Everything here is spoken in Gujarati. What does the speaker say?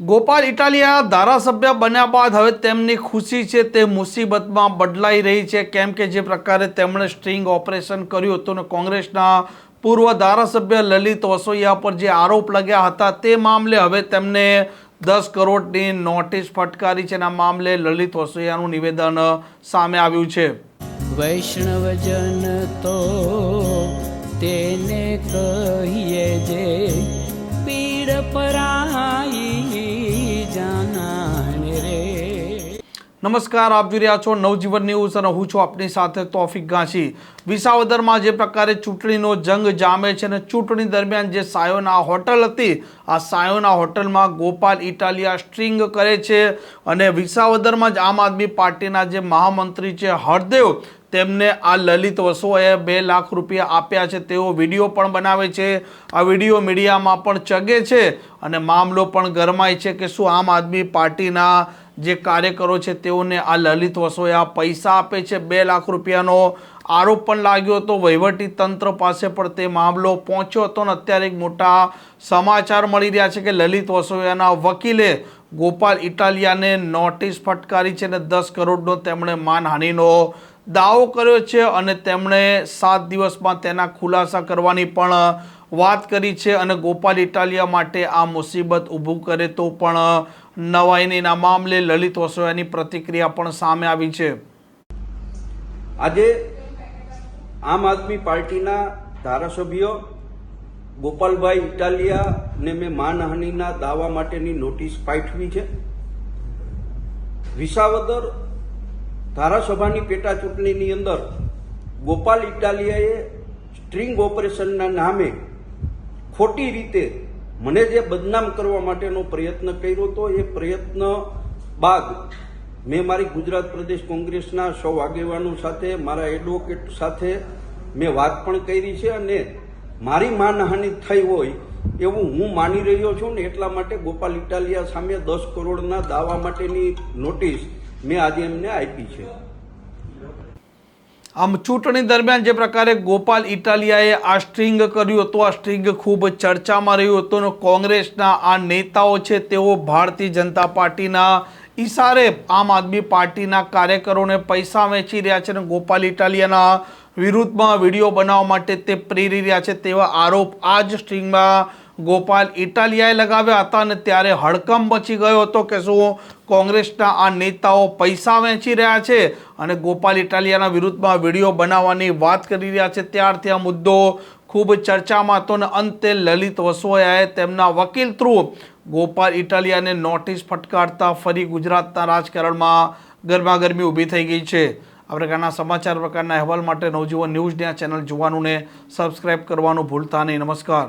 ગોપાલ ઇટાલિયા ધારાસભ્ય બન્યા બાદ હવે તેમની ખુશી છે, તે મુસીબતમાં બદલાઈ રહી છે. કેમ કે જે પ્રકારે તેમણે સ્ટ્રિંગ ઓપરેશન કર્યું હતું અને કોંગ્રેસના પૂર્વ ધારાસભ્ય લલિત વસોયા પર જે આરોપ લગ્યા હતા તે મામલે હવે તેમને દસ કરોડની નોટિસ ફટકારી છે અને આ મામલે લલિત વસોયાનું નિવેદન સામે આવ્યું છે. વૈષ્ણવજન તો તેને કહીએ જે પીડ પરાઈ નમસ્કાર, આપ જોઈ રહ્યા છો નવજીવન ન્યૂઝ અને હું છું આપની સાથે તોફિક ગાંસી વિસાવદરમાં જે પ્રકારે ચૂંટણીનો જંગ જામે છે અને ચૂંટણી દરમિયાન જે સાયોના હોટલ હતી, આ સાયોના હોટલમાં ગોપાલ ઇટાલિયા સ્ટ્રિંગ કરે છે અને વિસાવદરમાં જ આમ આદમી પાર્ટીના જે મહામંત્રી છે હરદેવ, તેમને આ લલિત વસોએ બે લાખ રૂપિયા આપ્યા છે. તેવો વીડિયો પણ બનાવે છે. આ વીડિયો મીડિયામાં પણ ચગે છે અને મામલો પણ ગરમાય છે કે શું આમ આદમી પાર્ટીના જે કાર્યકરો છે, તેઓને આ લલિત વસોયા પૈસા આપે છે. બે લાખ રૂપિયાનો આરોપ પણ લાગ્યો હતો. વહીવટી તંત્ર પાસે પણ તે મામલો પહોંચ્યો હતો અને અત્યારે એક મોટા સમાચાર મળી રહ્યા છે કે લલિત વસોયાના વકીલે ગોપાલ ઇટાલિયાને નોટિસ ફટકારી છે અને દસ કરોડનો તેમણે માનહાનિનો દાવો કર્યો છે અને તેમણે સાત દિવસમાં તેના ખુલાસા કરવાની પણ વાત કરી છે અને ગોપાલ ઇટાલિયા માટે આ મુસીબત ઊભું કરે તો પણ નવાઈની આ મામલે લલિત વસોયાની પ્રતિક્રિયા પણ સામે આવી છે. આજે આમ આદમી પાર્ટીના ધારાસભ્યો ગોપાલભાઈ ઇટાલિયાને મેં માનહાનિના દાવા માટેની નોટિસ પાઠવી છે. વિસાવદર ધારાસભાની પેટા ચૂંટણીની અંદર ગોપાલ ઇટાલિયાએ સ્ટ્રિંગ ઓપરેશનના નામે ખોટી રીતે મને જે બદનામ કરવા માટેનો પ્રયત્ન કર્યો હતો એ પ્રયત્ન બાદ મેં મારી ગુજરાત પ્રદેશ કોંગ્રેસના સૌ આગેવાનો સાથે, મારા એડવોકેટ સાથે મેં વાત પણ કરી છે અને મારી માનહાનિ થઈ હોય એવું હું માની રહ્યો છું ને એટલા માટે ગોપાલ ઇટાલિયા સામે દસ કરોડના દાવા માટેની નોટિસ મેં આજે એમને આપી છે. આમ ચૂંટણી દરમિયાન જે પ્રકારે ગોપાલ ઇટાલિયાએ આ સ્ટ્રિંગ કર્યું હતું, આ સ્ટ્રિંગ ખૂબ ચર્ચામાં રહ્યું હતું અને કોંગ્રેસના આ નેતાઓ છે તેઓ ભારતીય જનતા પાર્ટીના ઈશારે આમ આદમી પાર્ટીના કાર્યકરોને પૈસા વેચી રહ્યા છે અને ગોપાલ ઇટાલિયાના વિરુદ્ધમાં વીડિયો બનાવવા માટે તે પ્રેરી રહ્યા છે તેવા આરોપ આ જ સ્ટ્રિંગમાં ગોપાલ ઇટાલિયાએ લગાવ્યા હતા અને ત્યારે હડકંપ મચી ગયો હતો કે શું કોંગ્રેસના આ નેતાઓ પૈસા વહેંચી રહ્યા છે અને ગોપાલ ઇટાલિયાના વિરુદ્ધમાં વીડિયો બનાવવાની વાત કરી રહ્યા છે. ત્યારથી આ મુદ્દો ખૂબ ચર્ચામાં હતો અને અંતે લલિત વસોયાએ તેમના વકીલ થ્રુ ગોપાલ ઇટાલિયાને નોટિસ ફટકારતા ફરી ગુજરાતના રાજકારણમાં ગરમાગરમી ઊભી થઈ ગઈ છે. આ પ્રકારના સમાચાર પ્રકારના અહેવાલ માટે નવજીવન ન્યૂઝની આ ચેનલ જોવાનું ને સબસ્ક્રાઇબ કરવાનું ભૂલતા નહીં. નમસ્કાર.